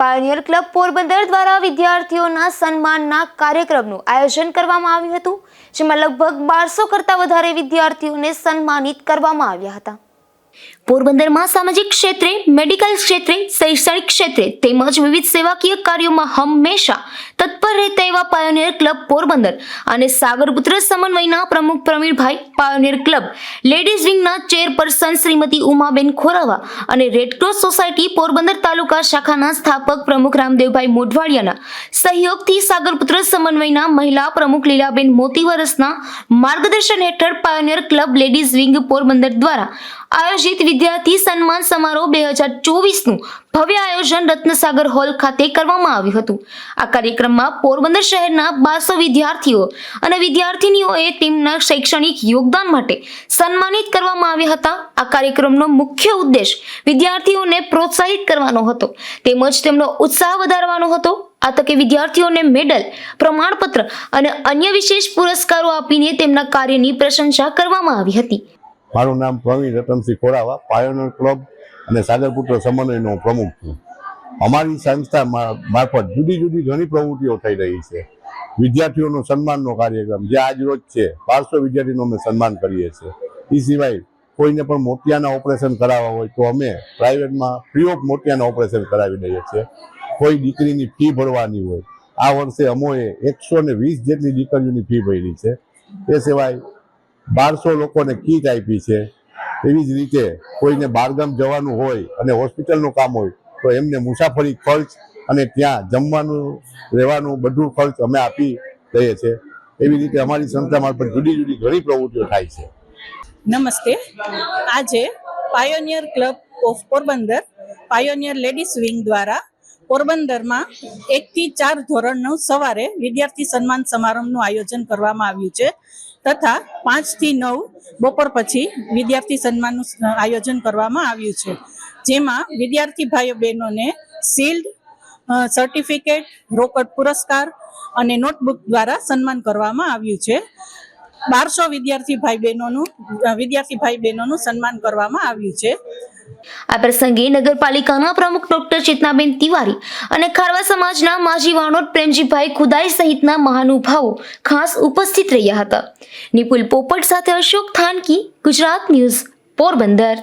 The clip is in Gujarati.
પાયોનિયર ક્લબ પોરબંદર દ્વારા વિદ્યાર્થીઓના સન્માનના કાર્યક્રમનું આયોજન કરવામાં આવ્યું હતું, જેમાં લગભગ બારસો કરતાં વધારે વિદ્યાર્થીઓને સન્માનિત કરવામાં આવ્યા હતા. પોરબંદરમાં સામાજિક ક્ષેત્રે, મેડિકલ ક્ષેત્રે, શૈક્ષણિક ક્ષેત્રે તેમજ વિવિધ સેવાકીય કાર્યોમાં હંમેશા તત્પર રહેતા એવા પાયોનિયર ક્લબ પોરબંદર અને સાગરપુત્ર સમન્વયના પ્રમુખ પ્રવીણભાઈ પાયોનિયર ક્લબ લેડીઝ વિંગના ચેરપર્સન શ્રીમતી ઉમાબેન ખોરાવા અને રેડક્રોસ સોસાયટી પોરબંદર તાલુકા શાખાના સ્થાપક પ્રમુખ રામદેવભાઈ મોઢવાડિયાના સહયોગથી સાગરપુત્ર સમન્વયના મહિલા પ્રમુખ લીલાબેન મોતીવરસના માર્ગદર્શન હેઠળ pioneer club ladies wing Porbandar દ્વારા આયોજિત વિદ્યાર્થી સન્માન સમારોહ બે હજાર ચોવીસનું ભવ્ય આયોજન રત્નસાગર હોલ ખાતે કરવામાં આવ્યું હતું. આ કાર્યક્રમમાં પોરબંદર શહેરના બારસો વિદ્યાર્થીઓ અને વિદ્યાર્થિનીઓએ તેમના શૈક્ષણિક યોગદાન માટે સન્માનિત કરવામાં આવ્યા હતા. આ કાર્યક્રમનો મુખ્ય ઉદ્દેશ વિદ્યાર્થીઓને પ્રોત્સાહિત કરવાનો હતો, તેમજ તેમનો ઉત્સાહ વધારવાનો હતો. આ તકે વિદ્યાર્થીઓને મેડલ, પ્રમાણપત્ર અને અન્ય વિશેષ પુરસ્કારો આપીને તેમના કાર્યની પ્રશંસા કરવામાં આવી હતી. મારું નામ પ્રવીણ રતનસિંહ ખોરાવા, પાયોનર ક્લબ અને સાગરપુત્ર સમન્વયનો પ્રમુખ છું. અમારી સંસ્થા મારફત જુદી જુદી ઘણી પ્રવૃત્તિઓ થઈ રહી છે. વિદ્યાર્થીઓનો સન્માનનો કાર્યક્રમ, જે આજ રોજ છે, બારસો વિદ્યાર્થીનો અમે સન્માન કરીએ છીએ. એ સિવાય કોઈને પણ મોતિયાના ઓપરેશન કરાવવા હોય તો અમે પ્રાઇવેટમાં ફ્રી ઓફ મોતિયાના ઓપરેશન કરાવી દઈએ છીએ. કોઈ દીકરીની ફી ભરવાની હોય, આ વર્ષે અમોએ એકસો ને વીસ જેટલી દીકરીઓની ફી ભરી છે. એ સિવાય બારસો લોકોને કીટ આપી છે. એવી જ રીતે કોઈને બારગામ જવાનું હોય અને હોસ્પિટલનું કામ હોય, તો એમને મુસાફરી ખર્ચ અને ત્યાં જમવાનું, રહેવાનું બધું ખર્ચ અમે આપી દઈએ છીએ. એવી રીતે અમારી સંસ્થા મારફત જુદી જુદી ઘણી પ્રવૃત્તિઓ થાય છે. નમસ્તે. આજે pioneer club of Porbandar pioneer ladies wing દ્વારા પોરબંદરમાં એકથી ચાર ધોરણનું સવારે વિદ્યાર્થી સન્માન સમારંભનું આયોજન કરવામાં આવ્યું છે. તથા પાંચથી નવ બપોર પછી વિદ્યાર્થી સન્માનનું આયોજન કરવામાં આવ્યું છે. જેમાં વિદ્યાર્થી ભાઈઓ બહેનોને શિલ્ડ સર્ટિફિકેટ રોકડ પુરસ્કાર અને નોટબુક દ્વારા સન્માન કરવામાં આવ્યું છે. બારસો વિદ્યાર્થી ભાઈ બહેનોનું વિદ્યાર્થી ભાઈ બહેનોનું સન્માન કરવામાં આવ્યું છે. આ પ્રસંગે નગરપાલિકાના પ્રમુખ ડોક્ટર ચેતનાબેન તિવારી અને ખારવા સમાજના માજી વાણોદ પ્રેમજીભાઈ ખુદાઈ સહિતના મહાનુભાવો ખાસ ઉપસ્થિત રહ્યા હતા. નિપુલ પોપટ સાથે અશોક થાનકી, ગુજરાત ન્યૂઝ પોરબંદર.